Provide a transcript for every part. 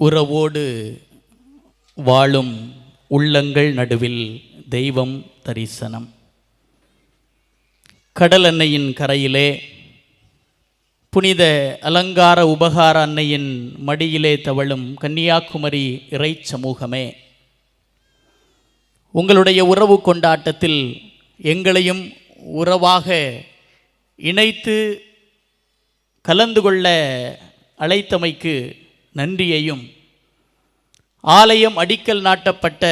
உறவோடு வாழும் உள்ளங்கள் நடுவில் தெய்வம் தரிசனம். கடல் அன்னையின் கரையிலே புனித அலங்கார உபகார அன்னையின் மடியிலே தவழும் கன்னியாகுமரி இறை சமூகமே உங்களுடைய உறவு கொண்டாட்டத்தில் எங்களையும் உறவாக இணைத்து கலந்து கொள்ள அழைத்தமைக்கு நன்றியையும் ஆலயம் அடிக்கல் நாட்டப்பட்ட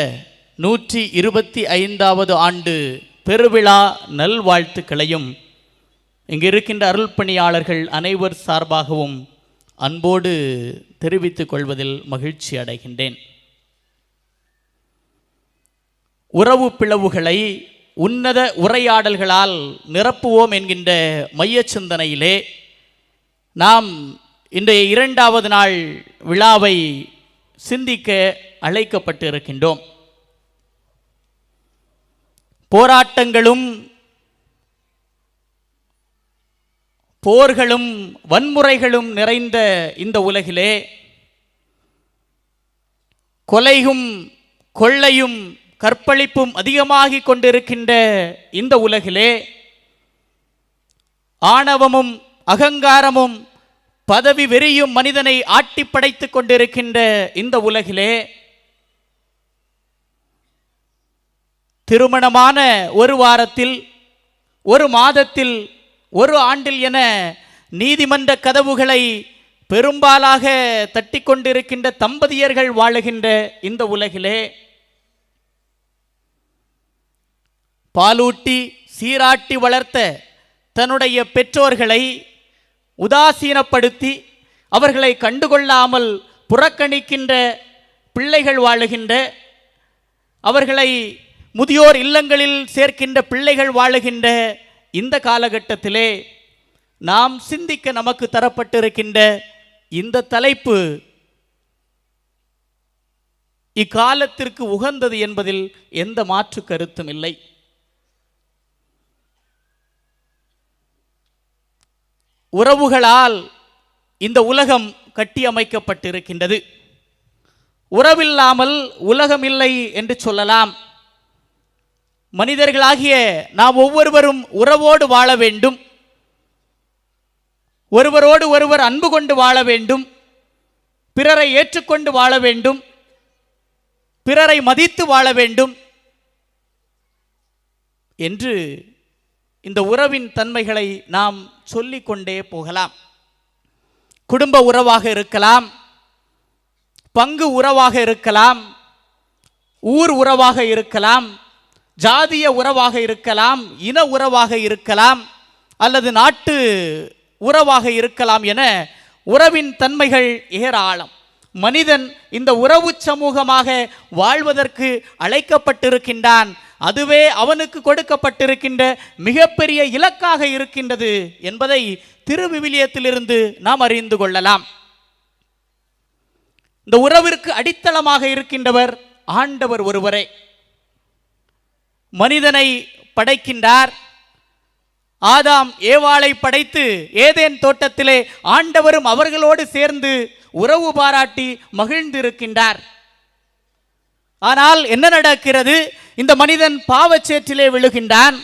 நூற்றி இருபத்தி ஐந்தாவது ஆண்டு பெருவிழா நல்வாழ்த்துக்களையும் இங்கு இருக்கின்ற அருள் பணியாளர்கள் அனைவர் சார்பாகவும் அன்போடு தெரிவித்துக் கொள்வதில் மகிழ்ச்சி அடைகின்றேன். உறவு பிளவுகளை உன்னத உரையாடல்களால் நிரப்புவோம் என்கின்ற மைய சிந்தனையிலே நாம் இன்றைய இரண்டாவது நாள் விழாவை சிந்திக்க அழைக்கப்பட்டு இருக்கின்றோம் போராட்டங்களும் போர்களும் வன்முறைகளும் நிறைந்த இந்த உலகிலே கொலையும் கொள்ளையும் கற்பழிப்பும் அதிகமாகிக் கொண்டிருக்கின்ற இந்த உலகிலே ஆணவமும் அகங்காரமும் பதவி வெறியும் மனிதனை ஆட்டி படைத்துக் கொண்டிருக்கின்ற இந்த உலகிலே திருமணமான ஒரு வாரத்தில் ஒரு மாதத்தில் ஒரு ஆண்டில் என நீதிமன்ற கதவுகளை பெரும்பாலாக தட்டி கொண்டிருக்கின்ற தம்பதியர்கள் வாழுகின்ற இந்த உலகிலே பாலூட்டி சீராட்டி வளர்த்த தன்னுடைய பெற்றோர்களை உதாசீனப்படுத்தி அவர்களை கண்டுகொள்ளாமல் புறக்கணிக்கின்ற பிள்ளைகள் வாழுகின்ற அவர்களை முதியோர் இல்லங்களில் சேர்க்கின்ற பிள்ளைகள் வாழுகின்ற இந்த காலகட்டத்திலே நாம் சிந்திக்க நமக்கு தரப்பட்டிருக்கின்ற இந்த தலைப்பு இக்காலத்திற்கு உகந்தது என்பதில் எந்த மாற்று கருத்தும் இல்லை. உறவுகளால் இந்த உலகம் கட்டியமைக்கப்பட்டிருக்கின்றது. உறவில்லாமல் உலகமில்லை என்று சொல்லலாம். மனிதர்களாகிய நாம் ஒவ்வொருவரும் உறவோடு வாழ வேண்டும். ஒருவரோடு ஒருவர் அன்பு கொண்டு வாழ வேண்டும். பிறரை ஏற்றுக்கொண்டு வாழ வேண்டும். பிறரை மதித்து வாழ வேண்டும். என்று இந்த உறவின் தன்மைகளை நாம் சொல்லிக்கொண்டே போகலாம். குடும்ப உறவாக இருக்கலாம் பங்கு உறவாக இருக்கலாம் ஊர் உறவாக இருக்கலாம் ஜாதிய உறவாக இருக்கலாம் இன உறவாக இருக்கலாம் அல்லது நாட்டு உறவாக இருக்கலாம் என உறவின் தன்மைகள் ஏராளம். மனிதன் இந்த உறவு சமூகமாக வாழ்வதற்கு அழைக்கப்பட்டிருக்கின்றான். அதுவே அவனுக்கு கொடுக்கப்பட்டிருக்கின்ற மிகப்பெரிய இலக்காக இருக்கின்றது என்பதை திருவிவிலியத்திலிருந்து நாம் அறிந்து கொள்ளலாம். இந்த உறவிற்கு அடித்தளமாக இருக்கின்றவர் ஆண்டவர் ஒருவரே. மனிதனை படைக்கின்றார். ஆதாம் ஏவாளை படைத்து ஏதேன் தோட்டத்திலே ஆண்டவரும் அவர்களோடு சேர்ந்து உறவு பாராட்டி மகிழ்ந்திருக்கின்றார். ஆனால் என்ன நடக்கிறது? இந்த மனிதன் பாவச்சேற்றிலே விழுகின்றான்.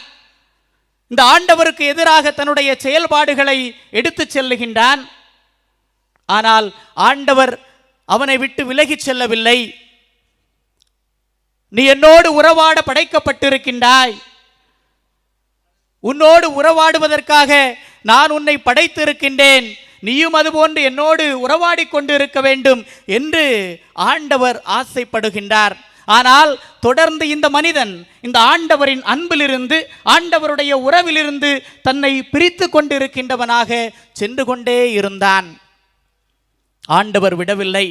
இந்த ஆண்டவருக்கு எதிராக தன்னுடைய செயல்பாடுகளை எடுத்துச் செல்லுகின்றான். ஆனால் ஆண்டவர் அவனை விட்டு விலகிச் செல்லவில்லை. நீ என்னோடு உறவாட படைக்கப்பட்டிருக்கின்றாய். உன்னோடு உறவாடுவதற்காக நான் உன்னை படைத்திருக்கின்றேன். நீயும் அதுபோன்று என்னோடு உறவாடி கொண்டிருக்க வேண்டும் என்று ஆண்டவர் ஆசைப்படுகின்றார். ஆனால் தொடர்ந்து இந்த மனிதன் இந்த ஆண்டவரின் அன்பிலிருந்து ஆண்டவருடைய உறவிலிருந்து தன்னை பிரித்து கொண்டிருக்கின்றவனாக சென்று கொண்டே இருந்தான். ஆண்டவர் விடவில்லை.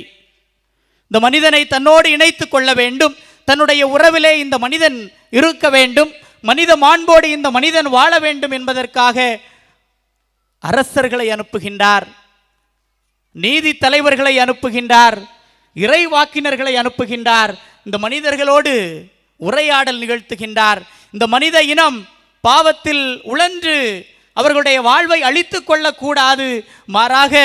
இந்த மனிதனை தன்னோடு இணைத்து கொள்ள வேண்டும். தன்னுடைய உறவிலே இந்த மனிதன் இருக்க வேண்டும். மனித மாண்போடு இந்த மனிதன் வாழ வேண்டும் என்பதற்காக அரசர்களை அனுப்புகின்றார். நீதி தலைவர்களை அனுப்புகின்றார். இறைவாக்கினர்களை அனுப்புகின்றார். இந்த மனிதர்களோடு உரையாடல் நிகழ்த்துகின்றார். இந்த மனித இனம் பாவத்தில் உழன்று அவர்களுடைய வாழ்வை அழித்து கொள்ளக்கூடாது. மாறாக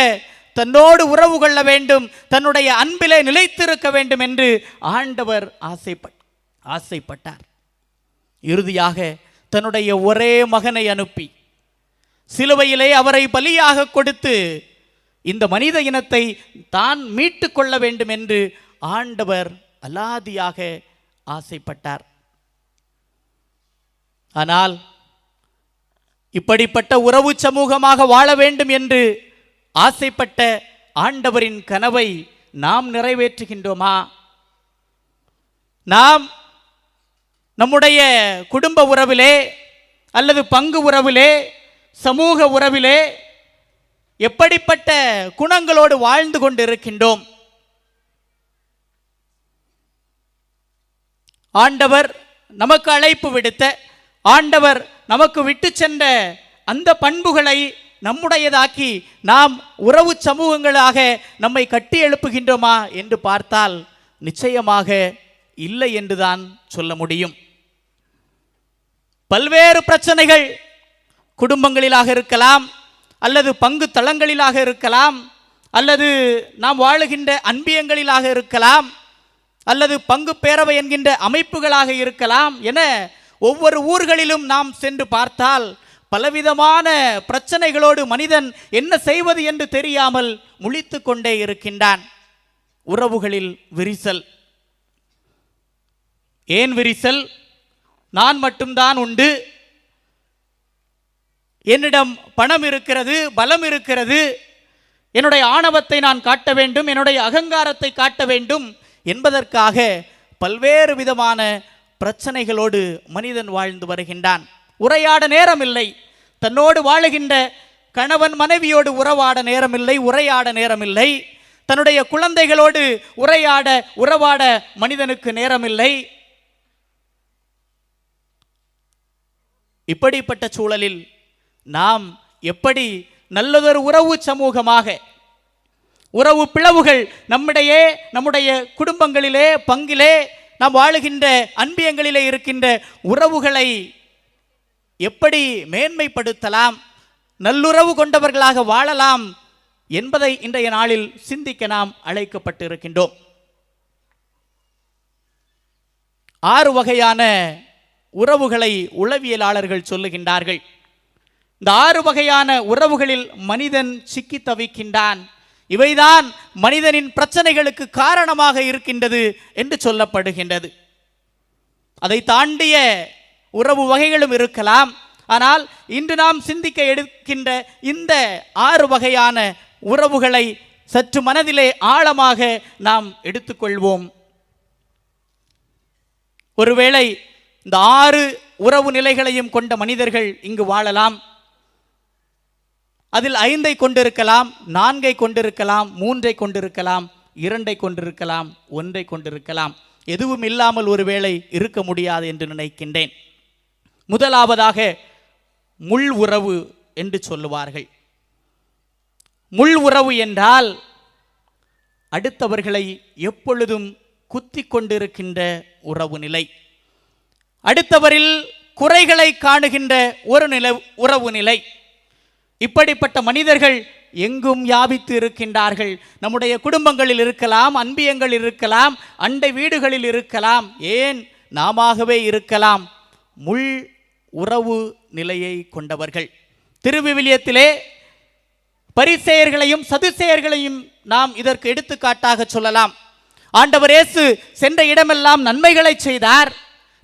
தன்னோடு உறவு கொள்ள வேண்டும் தன்னுடைய அன்பிலே நிலைத்திருக்க வேண்டும் என்று ஆண்டவர் ஆசைப்பட் ஆசைப்பட்டார். இறுதியாக தன்னுடைய ஒரே மகனை அனுப்பி சிலுவையிலே அவரை பலியாக கொடுத்து இந்த மனித இனத்தை தான் மீட்டு கொள்ள வேண்டும் என்று ஆண்டவர் அலாதியாக ஆசைப்பட்டார். ஆனால் இப்படிப்பட்ட உறவு சமூகமாக வாழ வேண்டும் என்று ஆசைப்பட்ட ஆண்டவரின் கனவை நாம் நிறைவேற்றுகின்றோமா? நாம் நம்முடைய குடும்ப உறவிலே அல்லது பங்கு உறவிலே சமூக உறவிலே எப்படிப்பட்ட குணங்களோடு வாழ்ந்து கொண்டிருக்கின்றோம்? ஆண்டவர் நமக்கு அழைப்பு விடுத்த ஆண்டவர் நமக்கு விட்டு சென்ற அந்த பண்புகளை நம்முடையதாக்கி நாம் உறவு சமூகங்களாக நம்மை கட்டி எழுப்புகின்றோமா என்று பார்த்தால் நிச்சயமாக இல்லை என்றுதான் சொல்ல முடியும். பல்வேறு பிரச்சனைகள் குடும்பங்களிலாக இருக்கலாம் அல்லது பங்கு தளங்களிலாக இருக்கலாம் அல்லது நாம் வாழுகின்ற அன்பியங்களிலாக இருக்கலாம் அல்லது பங்கு பேரவை என்கின்ற அமைப்புகளாக இருக்கலாம் என ஒவ்வொரு ஊர்களிலும் நாம் சென்று பார்த்தால் பலவிதமான பிரச்சனைகளோடு மனிதன் என்ன செய்வது என்று தெரியாமல் முழித்து கொண்டே இருக்கின்றான். உறவுகளில் விரிசல். ஏன் விரிசல்? நான் மட்டும்தான் உண்டு. என்னிடம் பணம் இருக்கிறது பலம் இருக்கிறது. என்னுடைய ஆணவத்தை நான் காட்ட வேண்டும் என்னுடைய அகங்காரத்தை காட்ட வேண்டும். என்பதற்காக பல்வேறு விதமான பிரச்சனைகளோடு மனிதன் வாழ்ந்து வருகின்றான். உரையாட நேரமில்லை. தன்னோடு வாழுகின்ற கணவன் மனைவியோடு உறவாட நேரமில்லை உரையாட நேரமில்லை. தன்னுடைய குழந்தைகளோடு உரையாட உறவாட மனிதனுக்கு நேரமில்லை. இப்படிப்பட்ட சூழலில் நாம் எப்படி நல்லதொரு உறவு சமூகமாக உறவு பிளவுகள் நம்மிடையே நம்முடைய குடும்பங்களிலே பங்கிலே நாம் வாழுகின்ற அன்பியங்களிலே இருக்கின்ற உறவுகளை எப்படி மேன்மைப்படுத்தலாம் நல்லுறவு கொண்டவர்களாக வாழலாம் என்பதை இன்றைய நாளில் சிந்திக்க நாம் அழைக்கப்பட்டிருக்கின்றோம். ஆறு வகையான உறவுகளை உளவியலாளர்கள் சொல்லுகின்றார்கள். இந்த ஆறு வகையான உறவுகளில் மனிதன் சிக்கி தவிக்கின்றான். இவைதான் மனிதனின் பிரச்சனைகளுக்கு காரணமாக இருக்கின்றது என்று சொல்லப்படுகின்றது. அதை தாண்டிய உறவு வகைகளும் இருக்கலாம். ஆனால் இன்று நாம் சிந்திக்க எடுக்கின்ற இந்த ஆறு வகையான உறவுகளை சற்று மனதிலே ஆழமாக நாம் எடுத்துக்கொள்வோம். ஒருவேளை இந்த ஆறு உறவு நிலைகளையும் கொண்ட மனிதர்கள் இங்கு வாழலாம். அதில் ஐந்தை கொண்டிருக்கலாம் நான்கை கொண்டிருக்கலாம் மூன்றை கொண்டிருக்கலாம் இரண்டை கொண்டிருக்கலாம் ஒன்றை கொண்டிருக்கலாம். எதுவும் இல்லாமல் ஒருவேளை இருக்க முடியாது என்று நினைக்கின்றேன். முதலாவதாக முள் உறவு என்று சொல்லுவார்கள். முள் உறவு என்றால் அடுத்தவர்களை எப்பொழுதும் குத்தி கொண்டிருக்கின்ற உறவு நிலை. அடுத்தவரில் குறைகளை காணுகின்ற ஒரு நிலை உறவு நிலை. இப்படிப்பட்ட மனிதர்கள் எங்கும் யாபித்து இருக்கின்றார்கள். நம்முடைய குடும்பங்களில் இருக்கலாம் அன்பியங்களில் இருக்கலாம் அண்டை வீடுகளில் இருக்கலாம் ஏன் நாமாகவே இருக்கலாம். முள் உறவு நிலையை கொண்டவர்கள். திருவிவிலியத்திலே பரிசெயர்களையும் சதுசெயர்களையும் நாம் இதற்கு எடுத்துக்காட்டாக சொல்லலாம். ஆண்டவர் இயேசு சென்ற இடமெல்லாம் நன்மைகளை செய்தார்.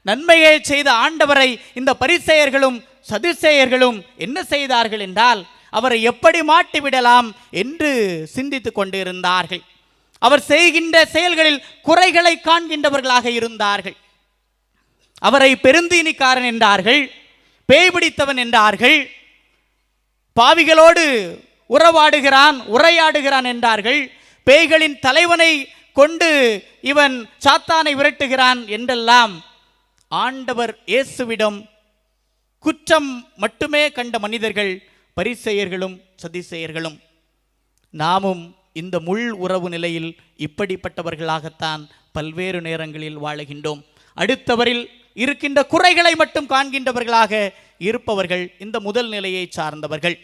நன்மையை செய்த ஆண்டவரை இந்த பரிசெயர்களும் சதுசேயர்களும் என்ன செய்தார்கள் என்றால் அவரை எப்படி மாட்டிவிடலாம் என்று சிந்தித்து கொண்டிருந்தார்கள். அவர் செய்கின்ற செயல்களில் குறைகளை காண்கின்றவர்களாக இருந்தார்கள். அவரை பெருந்தீனிக்காரன் என்றார்கள் பேய் பிடித்தவன் என்றார்கள் பாவிகளோடு உறவாடுகிறான் உரையாடுகிறான் என்றார்கள். பேய்களின் தலைவனை கொண்டு இவன் சாத்தானை விரட்டுகிறான் என்றெல்லாம் ஆண்டவர் இயேசுவிடம் குற்றம் மட்டுமே கண்ட மனிதர்கள் பரிசெயர்களும் சதிசெயர்களும். நாமும் இந்த முள் உறவு நிலையில் இப்படிப்பட்டவர்களாகத்தான் பல்வேறு நேரங்களில் வாழுகின்றோம். அடுத்தவரில் இருக்கின்ற குறைகளை மட்டும் காண்கின்றவர்களாக இருப்பவர்கள் இந்த முதல் நிலையை சார்ந்தவர்கள்.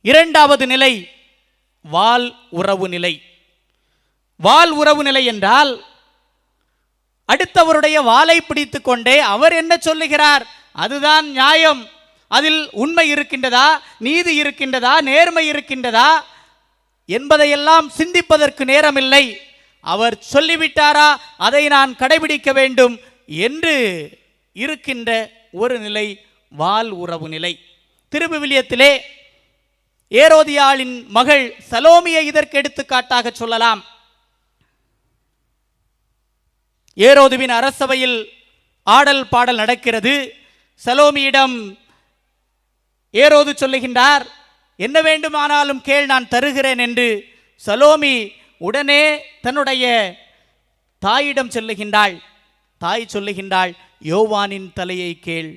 இரண்டாவது நிலை வால் உறவு நிலை. வால் உறவு நிலை என்றால் அடுத்தவருடைய வாளை பிடித்து கொண்டே அவர் என்ன சொல்லுகிறார்? அதுதான் நியாயம். அதில் உண்மை இருக்கின்றதா நீதி இருக்கின்றதா நேர்மை இருக்கின்றதா என்பதையெல்லாம் சிந்திப்பதற்கு நேரமில்லை. அவர் சொல்லிவிட்டாரா அதை நான் கடைபிடிக்க வேண்டும் என்று இருக்கின்ற ஒரு நிலை வால் உறவு நிலை. திருவிவிலியத்திலே ஏரோதியாளின் மகள் சலோமியை இதற்கு எடுத்துக்காட்டாக சொல்லலாம். ஏரோதுவின் அரசவையில் ஆடல் பாடல் நடக்கிறது. சலோமியிடம் ஏரோது சொல்லுகின்றார் என்ன வேண்டுமானாலும் கேள் நான் தருகிறேன் என்று சலோமி உடனே தன்னுடைய தாயிடம் சொல்லுகின்றாள். தாய் சொல்லுகின்றாள் யோவானின் தலையை கேள்.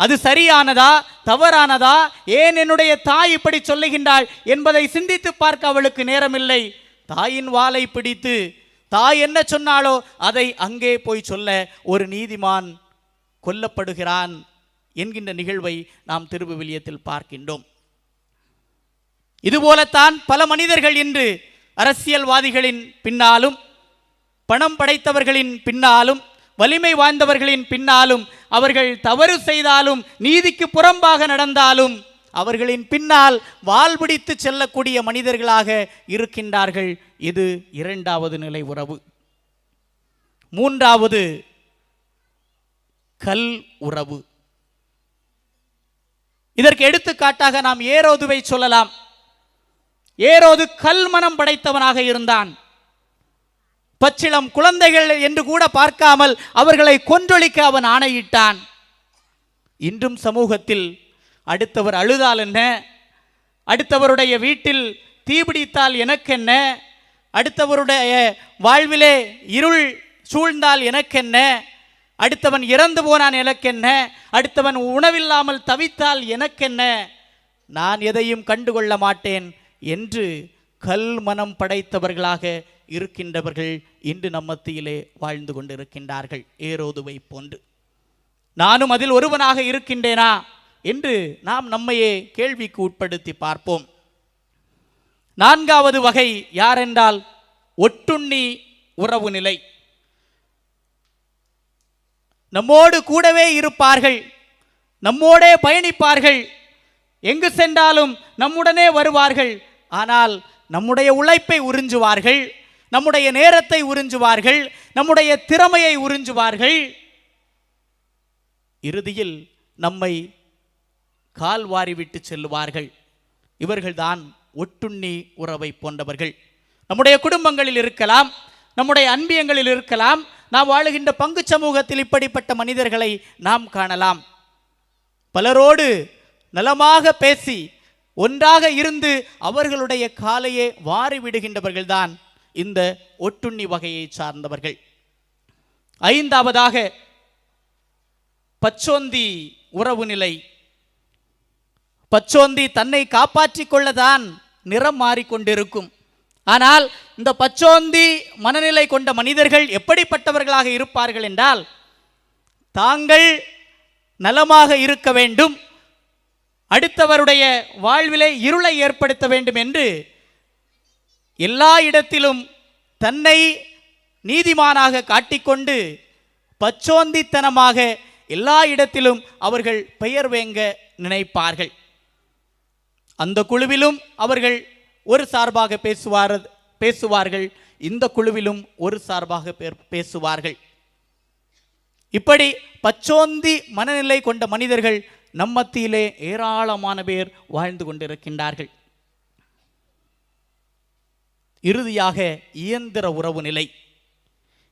அது சரியானதா தவறானதா? ஏன் என்னுடைய தாய் இப்படி சொல்லுகின்றாள் என்பதை சிந்தித்து பார்க்க அவளுக்கு நேரமில்லை. தாயின் வாளை பிடித்து தாய் என்ன சொன்னாலோ அதை அங்கே போய் சொல்ல. ஒரு நீதிமான் கொல்லப்படுகிறான் என்கின்ற நிகழ்வை நாம் திருவிவிலியத்தில் பார்க்கின்றோம். இதுபோலத்தான் பல மனிதர்கள் இன்று அரசியல்வாதிகளின் பின்னாலும் பணம் படைத்தவர்களின் பின்னாலும் வலிமை வாய்ந்தவர்களின் பின்னாலும் அவர்கள் தவறு செய்தாலும் நீதிக்கு புறம்பாக நடந்தாலும் அவர்களின் பின்னால் வால் பிடித்து செல்லக்கூடிய மனிதர்களாக இருக்கின்றார்கள். இது இரண்டாவது நிலை உறவு. மூன்றாவது கல் உறவு. இதற்கு எடுத்துக்காட்டாக நாம் ஏரோதுவை சொல்லலாம். ஏரோது கல் மனம் படைத்தவனாக இருந்தான். பச்சிளம் குழந்தைகள் என்று கூட பார்க்காமல் அவர்களை கொன்றொழிக்க அவன் ஆணையிட்டான். இன்றும் சமூகத்தில் அடுத்தவர் அழுதால் என்ன? அடுத்தவருடைய வீட்டில் தீபிடித்தால் எனக்கென்ன? அடுத்தவருடைய வாழ்விலே இருள் சூழ்ந்தால் எனக்கென்ன? அடுத்தவன் இறந்து போனான் எனக்கென்ன? அடுத்தவன் உணவில்லாமல் தவித்தால் எனக்கென்ன? நான் எதையும் கண்டுகொள்ள மாட்டேன் என்று கல் மனம் படைத்தவர்களாக இருக்கின்றவர்கள் இன்று நம் மத்தியிலே வாழ்ந்து கொண்டிருக்கின்றார்கள் ஏரோதுவை போன்று. நானும் அதில் ஒருவனாக இருக்கின்றேனா? என்று நாம் நம்மையே கேள்விக்கு உட்படுத்தி பார்ப்போம். நான்காவது வகை யாரென்றால் ஒட்டுண்ணி உறவு நிலை நம்மோடு கூடவே இருப்பார்கள். நம்மோடே பயணிப்பார்கள். எங்கு சென்றாலும் நம்முடனே வருவார்கள். ஆனால் நம்முடைய உழைப்பை உறிஞ்சுவார்கள். நம்முடைய நேரத்தை உறிஞ்சுவார்கள். நம்முடைய திறமையை உறிஞ்சுவார்கள். இறுதியில் நம்மை கால் வாரிவிட்டு செல்லுவார்கள். இவர்கள்தான் ஒட்டுண்ணி உறவை போன்றவர்கள். நம்முடைய குடும்பங்களில் இருக்கலாம். நம்முடைய அன்பியங்களில் இருக்கலாம். நாம் வாழுகின்ற பங்கு சமூகத்தில் இப்படிப்பட்ட மனிதர்களை நாம் காணலாம். பலரோடு நலமாக பேசி ஒன்றாக இருந்து அவர்களுடைய காலையே வாரி விடுகின்றவர்கள்தான் இந்த ஒட்டுண்ணி வகையை சார்ந்தவர்கள். ஐந்தாவதாக பச்சோந்தி உறவு நிலை. பச்சோந்தி தன்னை காப்பாற்றிக் கொள்ளதான் நிறம் மாறிக்கொண்டிருக்கும். ஆனால் இந்த பச்சோந்தி மனநிலை கொண்ட மனிதர்கள் எப்படிப்பட்டவர்களாக இருப்பார்கள் என்றால் தாங்கள் நலமாக இருக்க வேண்டும் அடுத்தவருடைய வாழ்விலே இருளை ஏற்படுத்த வேண்டும் என்று எல்லா இடத்திலும் தன்னை நீதிமானாக காட்டிக்கொண்டு பச்சோந்தித்தனமாக எல்லா இடத்திலும் அவர்கள் பெயர் வேங்க நினைப்பார்கள். அந்த குழுவிலும் அவர்கள் ஒரு சார்பாக பேசுவார் பேசுவார்கள். இந்த குழுவிலும் ஒரு சார்பாக பேர் பேசுவார்கள். இப்படி பச்சோந்தி மனநிலை கொண்ட மனிதர்கள் நம்மத்தியிலே ஏராளமான பேர் வாழ்ந்து கொண்டிருக்கின்றார்கள். இறுதியாக இயந்திர உறவு நிலை.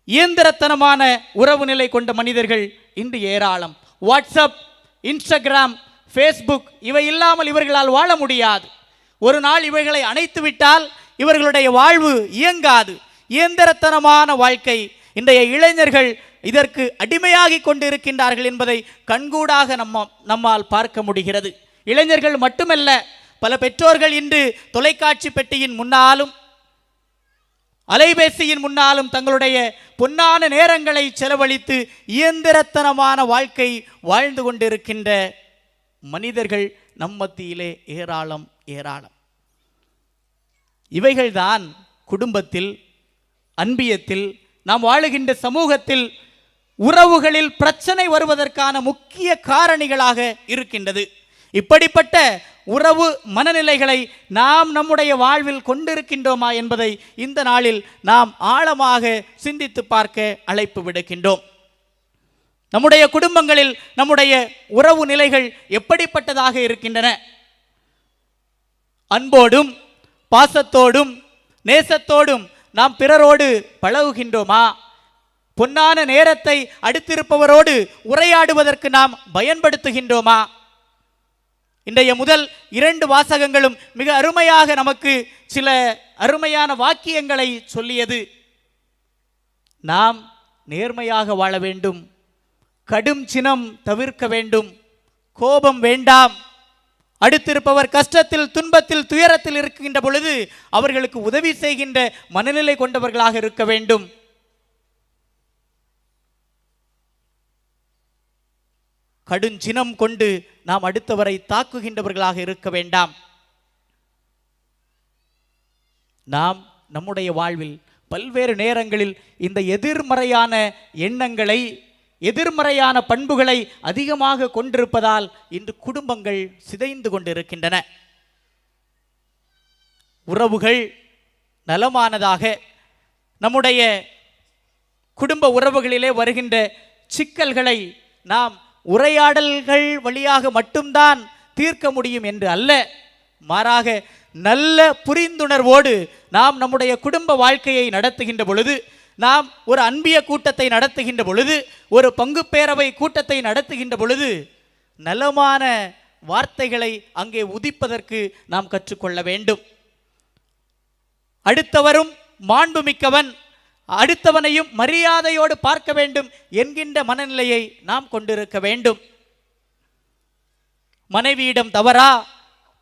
இயந்திரத்தனமான உறவு நிலை கொண்ட மனிதர்கள் இன்று ஏராளம். வாட்ஸ்அப் இன்ஸ்டாகிராம் ஃபேஸ்புக் இவை இல்லாமல் இவர்களால் வாழ முடியாது. ஒரு நாள் இவைகளை அணைத்து விட்டால் இவர்களுடைய வாழ்வு இயங்காது. இயந்திரத்தனமான வாழ்க்கை. இன்றைய இளைஞர்கள் இதற்கு அடிமையாகி கொண்டிருக்கின்றார்கள் என்பதை கண்கூடாக நம்ம நம்மால் பார்க்க முடிகிறது. இளைஞர்கள் மட்டுமல்ல பல பெற்றோர்கள் இன்று தொலைக்காட்சி பெட்டியின் முன்னாலும் அலைபேசியின் முன்னாலும் தங்களுடைய பொன்னான நேரங்களை செலவழித்து இயந்திரத்தனமான வாழ்க்கை வாழ்ந்து கொண்டிருக்கின்ற மனிதர்கள் நம் மத்தியிலே ஏராளம். ஏராளம். இவைகள்தான் குடும்பத்தில் அன்பியத்தில் நாம் வாழுகின்ற சமூகத்தில் உறவுகளில் பிரச்சனை வருவதற்கான முக்கிய காரணிகளாக இருக்கின்றது. இப்படிப்பட்ட உறவு மனநிலைகளை நாம் நம்முடைய வாழ்வில் கொண்டிருக்கின்றோமா என்பதை இந்த நாளில் நாம் ஆழமாக சிந்தித்து பார்க்க அழைப்பு விடுக்கின்றோம். நம்முடைய குடும்பங்களில் நம்முடைய உறவு நிலைகள் எப்படிப்பட்டதாக இருக்கின்றன? அன்போடும் பாசத்தோடும் நேசத்தோடும் நாம் பிறரோடு பழகுகின்றோமா? பொன்னான நேரத்தை அடுத்திருப்பவரோடு உரையாடுவதற்கு நாம் பயன்படுத்துகின்றோமா? இன்றைய முதல் இரண்டு வாசகங்களும் மிக அருமையாக நமக்கு சில அருமையான வாக்கியங்களை சொல்லியது. நாம் நேர்மையாக வாழ வேண்டும். கடும் சினம் தவிர்க்க வேண்டும். கோபம் வேண்டாம். அடுத்திருப்பவர் கஷ்டத்தில் துன்பத்தில் துயரத்தில் இருக்கின்ற பொழுது அவர்களுக்கு உதவி செய்கின்ற மனநிலை கொண்டவர்களாக இருக்க வேண்டும். கடுஞ்சினம் கொண்டு நாம் அடுத்தவரை தாக்குகின்றவர்களாக இருக்க வேண்டாம். நாம் நம்முடைய வாழ்வில் பல்வேறு நேரங்களில் இந்த எதிர்மறையான எண்ணங்களை எதிர்மறையான பண்புகளை அதிகமாக கொண்டிருப்பதால் இன்று குடும்பங்கள் சிதைந்து கொண்டிருக்கின்றன. உறவுகள் நலமானதாக நம்முடைய குடும்ப உறவுகளிலே வருகின்ற சிக்கல்களை நாம் உரையாடல்கள் வழியாக மட்டும்தான் தீர்க்க முடியும் என்று அல்ல. மாறாக நல்ல புரிந்துணர்வோடு நாம் நம்முடைய குடும்ப வாழ்க்கையை நடத்துகின்ற பொழுது நாம் ஒரு அன்பிய கூட்டத்தை நடத்துகின்ற பொழுது ஒரு பங்கு பேரவை கூட்டத்தை நடத்துகின்ற பொழுது நலமான வார்த்தைகளை அங்கே உதிப்பதற்கு நாம் கற்றுக்கொள்ள வேண்டும். அடுத்தவரும் மாண்புமிக்கவன் அடுத்தவனையும் மரியாதையோடு பார்க்க வேண்டும் என்கின்ற மனநிலையை நாம் கொண்டிருக்க வேண்டும். மனைவியிடம் தவறா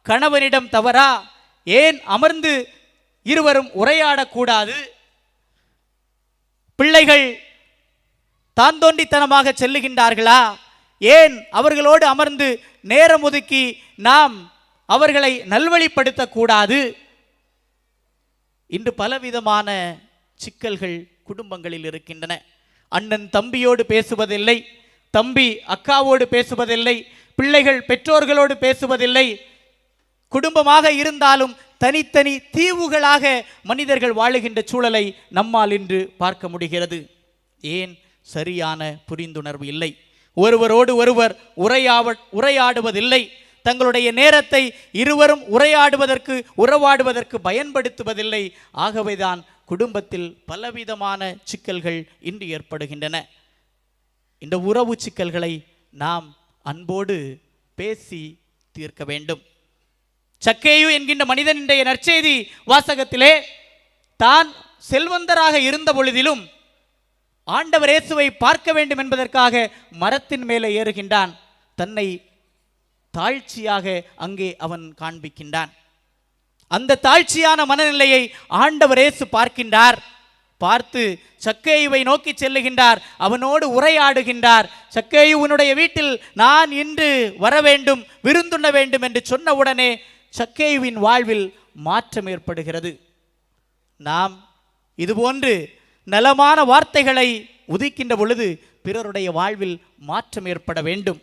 கணவனிடம் தவறா ஏன் அமர்ந்து இருவரும் உரையாடக்கூடாது? பிள்ளைகள் தான் தோண்டித்தனமாக செல்லுகின்றார்களா? ஏன் அவர்களோடு அமர்ந்து நேரம் ஒதுக்கி நாம் அவர்களை நல்வழிப்படுத்தக்கூடாது? இன்று பலவிதமான சிக்கல்கள் குடும்பங்களில் இருக்கின்றன. அண்ணன் தம்பியோடு பேசுவதில்லை தம்பி அக்காவோடு பேசுவதில்லை பிள்ளைகள் பெற்றோர்களோடு பேசுவதில்லை குடும்பமாக இருந்தாலும் தனித்தனி தீவுகளாக மனிதர்கள் வாழுகின்ற சூழலை நம்மால் இன்று பார்க்க முடிகிறது. ஏன்? சரியான புரிந்துணர்வு இல்லை. ஒருவரோடு ஒருவர் உரையாவ உரையாடுவதில்லை. தங்களுடைய நேரத்தை இருவரும் உரையாடுவதற்கு உறவாடுவதற்கு பயன்படுத்துவதில்லை. ஆகவேதான் குடும்பத்தில் பலவிதமான சிக்கல்கள் இன்று ஏற்படுகின்றன. இந்த உறவு சிக்கல்களை நாம் அன்போடு பேசி தீர்க்க வேண்டும். சக்கேயு என்கின்ற மனிதன் இன்றைய நற்செய்தி வாசகத்திலே தான் செல்வந்தராக இருந்த பொழுதிலும் ஆண்டவர் இயேசுவை பார்க்க வேண்டும் என்பதற்காக மரத்தின் மேலே ஏறுகின்றான். தன்னை தாழ்ச்சியாக அங்கே அவன் காண்பிக்கின்றான். அந்த தாழ்ச்சியான மனநிலையை ஆண்டவர் இயேசு பார்க்கின்றார். பார்த்து சக்கேயுவை நோக்கி செல்லுகின்றார். அவனோடு உரையாடுகின்றார். சக்கேயு உன்னுடைய வீட்டில் நான் இன்று வர வேண்டும் விருந்துண்ண வேண்டும் என்று சொன்ன உடனே சக்கேயுவின் வாழ்வில் மாற்றம் ஏற்படுகிறது. நாம் இதுபோன்று நலமான வார்த்தைகளை உதிக்கின்ற பொழுது பிறருடைய வாழ்வில் மாற்றம் ஏற்பட வேண்டும்.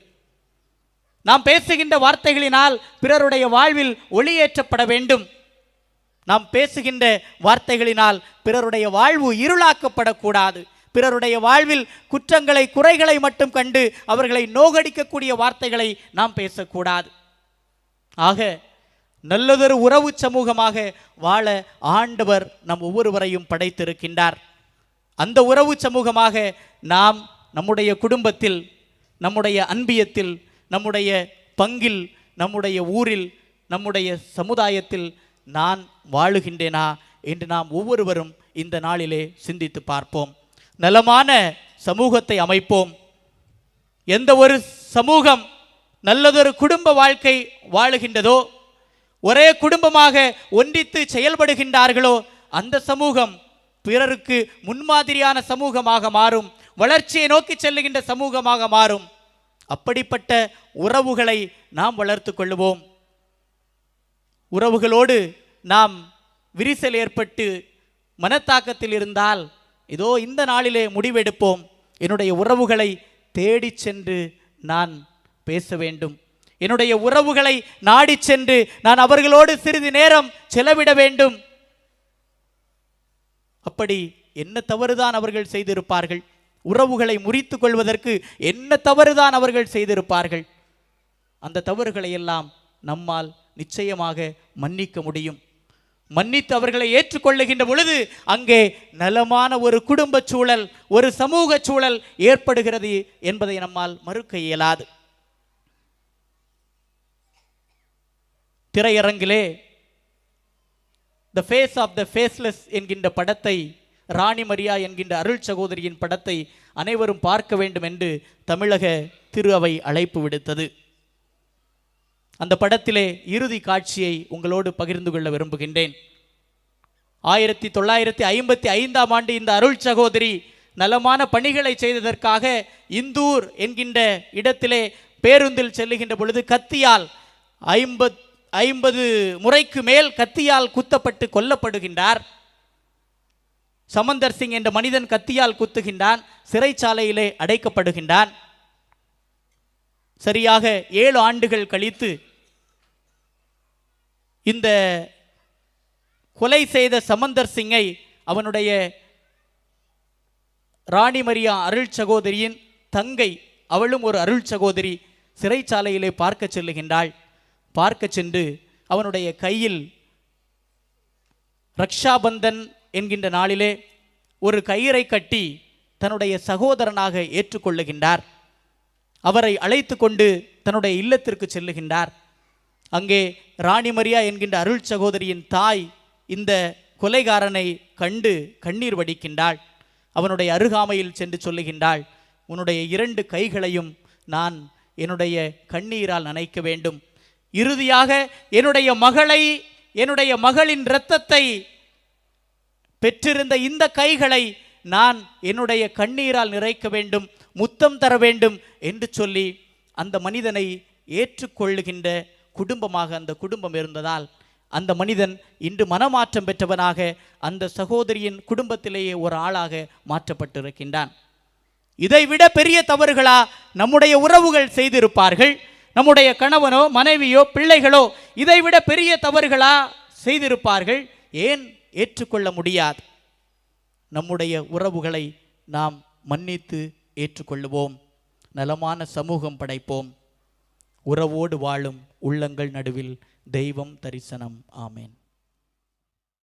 நாம் பேசுகின்ற வார்த்தைகளினால் பிறருடைய வாழ்வில் ஒளியேற்றப்பட வேண்டும். நாம் பேசுகின்ற வார்த்தைகளினால் பிறருடைய வாழ்வு இருளாக்கப்படக்கூடாது. பிறருடைய வாழ்வில் குற்றங்களை குறைகளை மட்டும் கண்டு அவர்களை நோகடிக்கக்கூடிய வார்த்தைகளை நாம் பேசக்கூடாது. ஆக நல்லதொரு உறவு சமூகமாக வாழ ஆண்டவர் நம் ஒவ்வொருவரையும் படைத்திருக்கின்றார். அந்த உறவு சமூகமாக நாம் நம்முடைய குடும்பத்தில் நம்முடைய அன்பியத்தில் நம்முடைய பங்கில் நம்முடைய ஊரில் நம்முடைய சமுதாயத்தில் நான் வாழுகின்றேனா என்று நாம் ஒவ்வொருவரும் இந்த நாளிலே சிந்தித்து பார்ப்போம். நலமான சமூகத்தை அமைப்போம். எந்த ஒரு சமூகம் நல்லதொரு குடும்ப வாழ்க்கை வாழுகின்றதோ ஒரே குடும்பமாக ஒன்றித்து செயல்படுகின்றார்களோ அந்த சமூகம் பிறருக்கு முன்மாதிரியான சமூகமாக மாறும் வளர்ச்சியை நோக்கி செல்லுகின்ற சமூகமாக மாறும். அப்படிப்பட்ட உறவுகளை நாம் வளர்த்து கொள்ளுவோம். உறவுகளோடு நாம் விரிசல் ஏற்பட்டு மனத்தாக்கத்தில் இருந்தால் இதோ இந்த நாளிலே முடிவெடுப்போம். என்னுடைய உறவுகளை தேடிச் சென்று நான் பேச வேண்டும். என்னுடைய உறவுகளை நாடி சென்று நான் அவர்களோடு சிறிது நேரம் செலவிட வேண்டும். அப்படி என்ன தவறுதான் அவர்கள் செய்திருப்பார்கள்? உறவுகளை முறித்து கொள்வதற்கு என்ன தவறுதான் அவர்கள் செய்திருப்பார்கள்? அந்த தவறுகளை எல்லாம் நம்மால் நிச்சயமாக மன்னிக்க முடியும். மன்னித்து அவர்களை ஏற்றுக்கொள்ளுகின்ற பொழுது அங்கே நலமான ஒரு குடும்ப சூழல் ஒரு சமூக சூழல் ஏற்படுகிறது என்பதை நம்மால் மறுக்க இயலாது. திரையரங்கிலே the face of the faceless என்கின்ற படத்தை ராணி மரியா என்கின்ற அருள் சகோதரியின் படத்தை அனைவரும் பார்க்க வேண்டும் என்று தமிழக திரு அவை அழைப்பு விடுத்தது. அந்த படத்திலே இறுதி காட்சியை உங்களோடு பகிர்ந்து கொள்ள விரும்புகின்றேன். ஆயிரத்தி தொள்ளாயிரத்தி ஐம்பத்தி ஐந்தாம் ஆண்டு இந்த அருள் சகோதரி நலமான பணிகளை செய்ததற்காக இந்தூர் என்கின்ற இடத்திலே பேருந்தில் செல்லுகின்ற பொழுது கத்தியால் ஐம்பத் ஐம்பது முறைக்கு மேல் கத்தியால் குத்தப்பட்டு கொல்லப்படுகின்றார். சமந்தர் சிங் என்ற மனிதன் கத்தியால் குத்துகின்றான் சிறைச்சாலையிலே அடைக்கப்படுகின்றான். சரியாக ஏழு ஆண்டுகள் கழித்து இந்த கொலை செய்த சமந்தர் சிங்கை அவனுடைய ராணி மரியா அருள் சகோதரியின் தங்கை அவளும் ஒரு அருள் சகோதரி சிறைச்சாலையிலே பார்க்க செல்லுகின்றாள். பார்க்க சென்று அவனுடைய கையில் ரக்ஷாபந்தன் என்கின்ற நாளிலே ஒரு கயிறை கட்டி தன்னுடைய சகோதரனாக ஏற்றுக்கொள்ளுகின்றார். அவரை அழைத்து கொண்டு தன்னுடைய இல்லத்திற்கு செல்லுகின்றார். அங்கே ராணி மரியா என்கின்ற அருள் சகோதரியின் தாய் இந்த கொலைகாரனை கண்டு கண்ணீர் வடிக்கின்றாள். அவனுடைய அருகாமையில் சென்று சொல்லுகின்றாள் உன்னுடைய இரண்டு கைகளையும் நான் என்னுடைய கண்ணீரால் நனைக்க வேண்டும். இறுதியாக என்னுடைய மகளை என்னுடைய மகளின் இரத்தத்தை பெற்றிருந்த இந்த கைகளை நான் என்னுடைய கண்ணீரால் நிறைக்க வேண்டும் முத்தம் தர வேண்டும் என்று சொல்லி அந்த மனிதனை ஏற்றுக்கொள்ளுகின்ற குடும்பமாக அந்த குடும்பம் இருந்ததால் அந்த மனிதன் இன்று மனமாற்றம் பெற்றவனாக அந்த சகோதரியின் குடும்பத்திலேயே ஒரு ஆளாக மாற்றப்பட்டிருக்கின்றான். இதைவிட பெரிய தவறுகளா நம்முடைய உறவுகள் செய்திருப்பார்கள். நம்முடைய கணவனோ மனைவியோ பிள்ளைகளோ இதைவிட பெரிய தவறுகளா செய்திருப்பார்கள் ஏன் ஏற்றுக்கொள்ள முடியாது? நம்முடைய உறவுகளை நாம் மன்னித்து ஏற்றுக்கொள்ளுவோம் நலமான சமூகம் படைப்போம். உறவோடு வாழும் உள்ளங்கள் நடுவில் தெய்வம் தரிசனம். ஆமேன்.